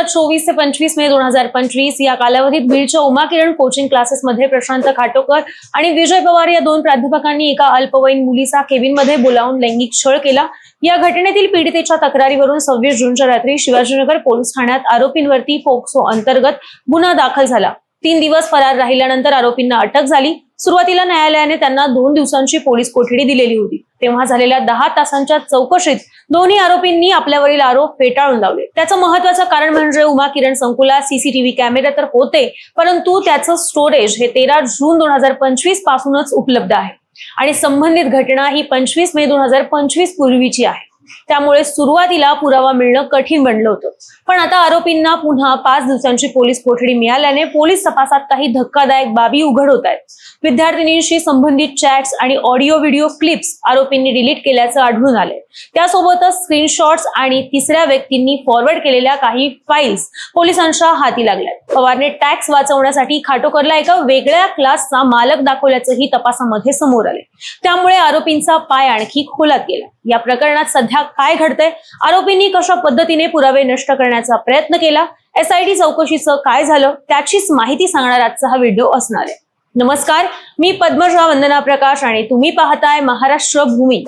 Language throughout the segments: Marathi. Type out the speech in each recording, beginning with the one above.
हजार चोवीस ते पंचवीस मे दोन हजार पंचवीस या कालावधीत बीडच्या उमा किरण कोचिंग क्लासेसमध्ये प्रशांत खाटोकर आणि विजय पवार या दोन प्राध्यापकांनी एका अल्पवयीन मुलीचा केबिनमध्ये बोलावून लैंगिक छळ केला. या घटनेतील पीडितेच्या तक्रारीवरून सव्वीस जूनच्या रात्री शिवाजीनगर पोलीस ठाण्यात आरोपींवरती पोक्सो अंतर्गत गुन्हा दाखल झाला. तीन दिवस फरार राहिल्यानंतर आरोपींना अटक झाली. सुरुवातीला न्यायालयाने त्यांना दोन दिवसांची पोलीस कोठडी दिलेली होती. तेव्हा झालेल्या दहा तासांच्या चौकशीत दोन्ही आरोपींनी आपल्यावरील आरोप फेटाळून लावले. त्याचं महत्वाचं कारण म्हणजे उमा किरण संकुलात सीसीटीव्ही कॅमेरे तर होते परंतु त्याचं स्टोरेज हे तेरा जून दोन हजार पंचवीस पासूनच उपलब्ध आहे. आणि संबंधित घटना ही पंचवीस मे दोन हजार पंचवीस पूर्वीची आहे. त्यामुळे सुरुवातीला पुरावा मिळणं कठीण बनलं होतं. पण आता आरोपींना पुन्हा पाच दिवसांची पोलीस कोठडी मिळाल्याने पोलीस तपासात काही धक्कादायक बाबी उघड होत आहेत. विद्यार्थिनींशी संबंधित चॅट्स आणि ऑडिओ व्हिडिओ क्लिप्स आरोपींनी डिलीट केल्याचं आढळून आले त्यासोबतच स्क्रीनशॉट्स आणि तिसऱ्या व्यक्तींनी फॉरवर्ड केलेल्या काही फाईल्स पोलिसांच्या हाती लागल्यात. पवारने टॅक्स वाचवण्यासाठी खाटोकरला एका वेगळ्या क्लासचा मालक दाखवल्याचंही तपासामध्ये समोर आले त्यामुळे आरोपींचा पाय आणखी खोलात गेला. या प्रकरणात सध्या काय घडतंय? आरोपींनी कशा पद्धतीने पुरावे नष्ट करण्याचा प्रयत्न केला? एसआयटी चौकशीचं काय झालं? त्याचीच माहिती सांगणार आजचा हा व्हिडिओ असणार आहे. नमस्कार मी पद्मजा वंदना प्रकाश आणि तुम्ही पाहताय महाराष्ट्र भूमी.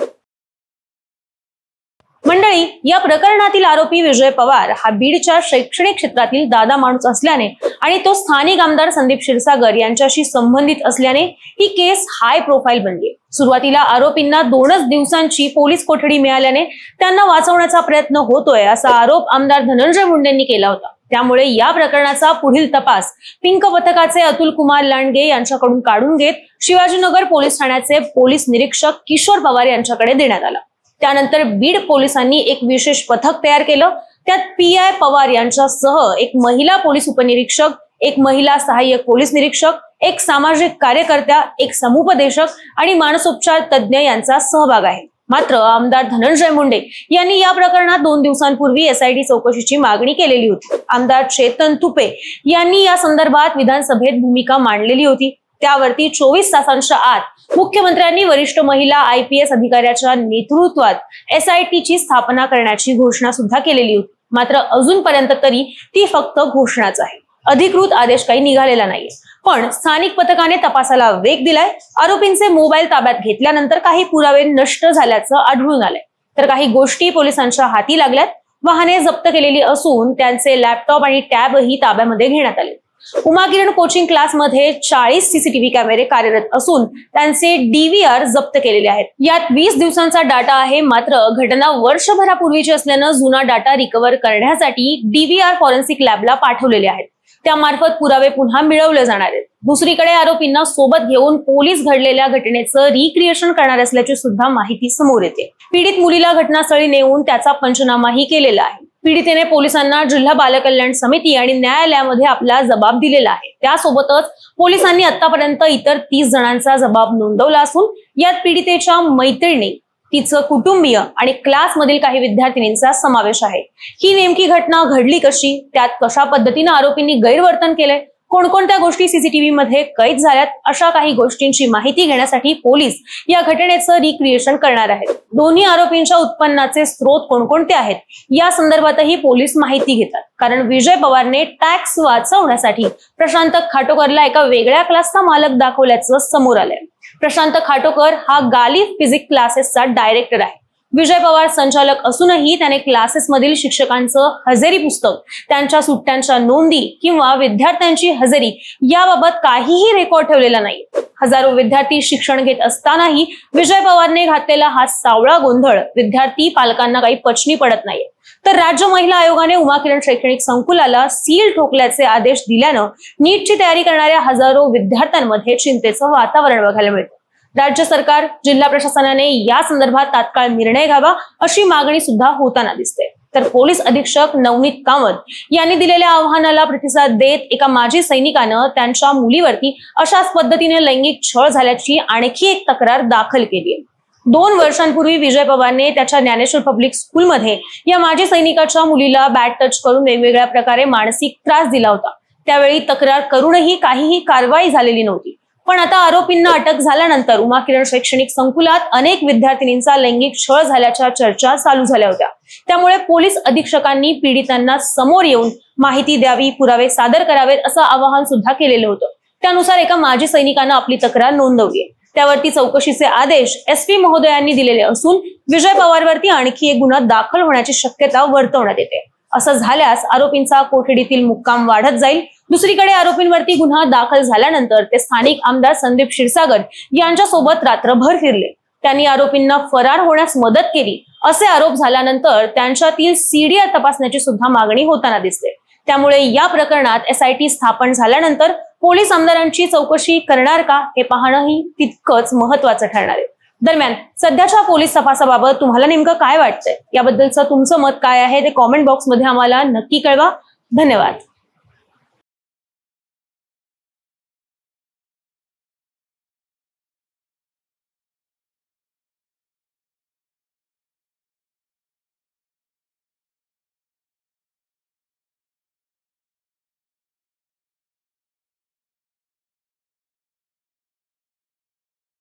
मंडळी या प्रकरणातील आरोपी विजय पवार हा बीडच्या शैक्षणिक क्षेत्रातील दादा माणूस असल्याने आणि तो स्थानिक आमदार संदीप क्षीरसागर यांच्याशी संबंधित असल्याने ही केस हाय प्रोफाईल बनली. सुरुवातीला आरोपींना दोनच दिवसांची पोलीस कोठडी मिळाल्याने त्यांना वाचवण्याचा प्रयत्न होतोय असा आरोप आमदार धनंजय मुंडेंनी केला होता. त्यामुळे या प्रकरणाचा पुढील तपास पिंक पथकाचे अतुल कुमार लांडगे यांच्याकडून काढून घेत शिवाजीनगर पोलीस ठाण्याचे पोलीस निरीक्षक किशोर पवार यांच्याकडे देण्यात आला. त्यानंतर बीड पोलिसांनी एक विशेष पथक तयार केलं. त्यात पी आय पवार यांच्यासह एक महिला पोलीस उपनिरीक्षक एक महिला सहाय्यक पोलीस निरीक्षक एक सामाजिक कार्यकर्त्या एक समुपदेशक आणि मानसोपचार तज्ज्ञ यांचा सहभाग आहे. मात्र आमदार धनंजय मुंडे यांनी या प्रकरणात दोन दिवसांपूर्वी एसआयटी चौकशीची मागणी केलेली होती. आमदार चेतन तुपे यांनी या संदर्भात विधानसभेत भूमिका मांडलेली होती. त्यावरती चोवीस तासांच्या आत मुख्यमंत्र्यांनी वरिष्ठ महिला आय पी एस अधिकाऱ्याच्या नेतृत्वात एसआयटीची स्थापना करण्याची घोषणा सुद्धा केलेली होती. मात्र अजूनपर्यंत तरी ती फक्त घोषणाच आहे. अधिकृत आदेश काही निघालेला नाहीये. पण स्थानिक पथकाने तपासाला वेग दिलाय. आरोपींचे मोबाईल ताब्यात घेतल्यानंतर काही पुरावे नष्ट झाल्याचं आढळून आलंय. तर काही गोष्टी पोलिसांच्या हाती लागल्यात. वाहने जप्त केलेली असून त्यांचे लॅपटॉप आणि टॅबही ताब्यामध्ये घेण्यात आले. उमा किरण कोचिंग क्लासमध्ये चाळीस सीसीटीव्ही कॅमेरे कार्यरत असून त्यांचे डीव्हीआर जप्त केलेले आहेत. यात वीस दिवसांचा डाटा आहे मात्र घटना वर्षभरापूर्वीची असल्यानं जुना डाटा रिकव्हर करण्यासाठी डीव्हीआर फॉरेन्सिक लॅबला पाठवलेले आहेत. त्यामार्फत पुरावे पुन्हा मिळवले जाणार आहेत. दुसरीकडे आरोपींना सोबत घेऊन पोलीस घडलेल्या घटनेचं रिक्रिएशन करणार असल्याची सुद्धा माहिती समोर येते. पीडित मुलीला घटनास्थळी नेऊन त्याचा पंचनामाही केलेला आहे. पीडितेने पोलिसांना जिल्हा बालकल्याण समिती आणि न्यायालयामध्ये आपला जबाब दिलेला आहे. त्यासोबतच पोलिसांनी आतापर्यंत इतर तीस जणांचा जबाब नोंदवला असून यात पीडितेच्या मैत्रिणी तिचं कुटुंबीय आणि क्लासमधील काही विद्यार्थिनींचा समावेश आहे. ही नेमकी घटना घडली कशी? त्यात कशा पद्धतीनं आरोपींनी गैरवर्तन केलंय? कोणकोणत्या गोष्टी सीसीटीव्ही मध्ये कैद झाल्यात अशा काही गोष्टींची माहिती घेण्यासाठी पोलीस या घटनेचं रिक्रिएशन करणार आहेत. दोन्ही आरोपींच्या उत्पन्नाचे स्रोत कोणकोणते आहेत या संदर्भातही पोलीस माहिती घेतात. कारण विजय पवारने टॅक्स वाचवण्यासाठी प्रशांत खाटोकरला एका वेगळ्या क्लासचा मालक दाखवल्याचं समोर आलंय. प्रशांत खाटोकर हा गालिफ फिजिक क्लासेसचा डायरेक्टर आहे. विजय पवार संचालक असूनही त्याने क्लासेसमधील शिक्षकांचं हजेरी पुस्तक त्यांच्या सुट्ट्यांच्या नोंदी किंवा विद्यार्थ्यांची हजेरी याबाबत काहीही रेकॉर्ड ठेवलेला नाही. हजारो विद्यार्थी शिक्षण घेत असतानाही विजय पवारने घातलेला हा सावळा गोंधळ विद्यार्थी पालकांना काही पचनी पडत नाहीये. तर राज्य महिला आयोगाने उमा किरण शैक्षणिक संकुलाला सील ठोकल्याचे आदेश दिल्यानं नीटची तयारी करणाऱ्या हजारो विद्यार्थ्यांमध्ये चिंतेचं वातावरण बघायला मिळतं. राज्य सरकार जिल्हा प्रशासनाने या संदर्भात तात्काळ निर्णय घ्यावा अशी मागणी सुद्धा होताना दिसते. तर पोलीस अधीक्षक नवनीत कामत यांनी दिलेल्या आव्हानाला प्रतिसाद देत एका माजी सैनिकानं त्यांच्या मुलीवरती अशाच पद्धतीने लैंगिक छळ झाल्याची आणखी एक तक्रार दाखल केली आहे. दोन वर्षांपूर्वी विजय पवारने त्याच्या ज्ञानेश्वर पब्लिक स्कूलमध्ये या माजी सैनिकाच्या मुलीला बॅट टच करून वेगवेगळ्या प्रकारे मानसिक त्रास दिला होता. त्यावेळी तक्रार करूनही काहीही कारवाई झालेली नव्हती. पण आता आरोपींना अटक झाल्यानंतर उमा किरण शैक्षणिक संकुलात अनेक विद्यार्थिनींचा लैंगिक छळ झाल्याच्या चर्चा चालू झाल्या होत्या. त्यामुळे पोलीस अधीक्षकांनी पीडितांना समोर येऊन माहिती द्यावी पुरावे सादर करावेत असं आवाहन सुद्धा केलेलं होतं. त्यानुसार एका माजी सैनिकानं आपली तक्रार नोंदवली त्यावरती चौकशीचे आदेश एस पी महोदयांनी दिलेले असून विजय पवारवरती आणखी एक गुन्हा दाखल होण्याची शक्यता वर्तवण्यात येते. असं झाल्यास आरोपींचा कोठडीतील मुक्काम वाढत जाईल. दुसरीकडे आरोपींवरती गुन्हा दाखल झाल्यानंतर ते स्थानिक आमदार संदीप क्षीरसागर यांच्यासोबत रात्रभर फिरले. त्यांनी आरोपींना फरार होण्यास मदत केली. असे आरोप झाल्यानंतर त्यांच्यातील सीडीआर तपासण्याची सुद्धा मागणी होताना दिसते. त्यामुळे या प्रकरणात एसआयटी स्थापन झाल्यानंतर पोलीस आमदारांची चौकशी करणार का हे पाहणंही तितकंच महत्वाचं ठरणार आहे. दरम्यान सध्याच्या पोलीस तपासाबाबत तुम्हाला नेमकं काय वाटतंय? याबद्दलचं तुमचं मत काय आहे ते कॉमेंट बॉक्समध्ये आम्हाला नक्की कळवा. धन्यवाद.